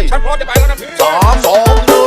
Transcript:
ไปสามสอง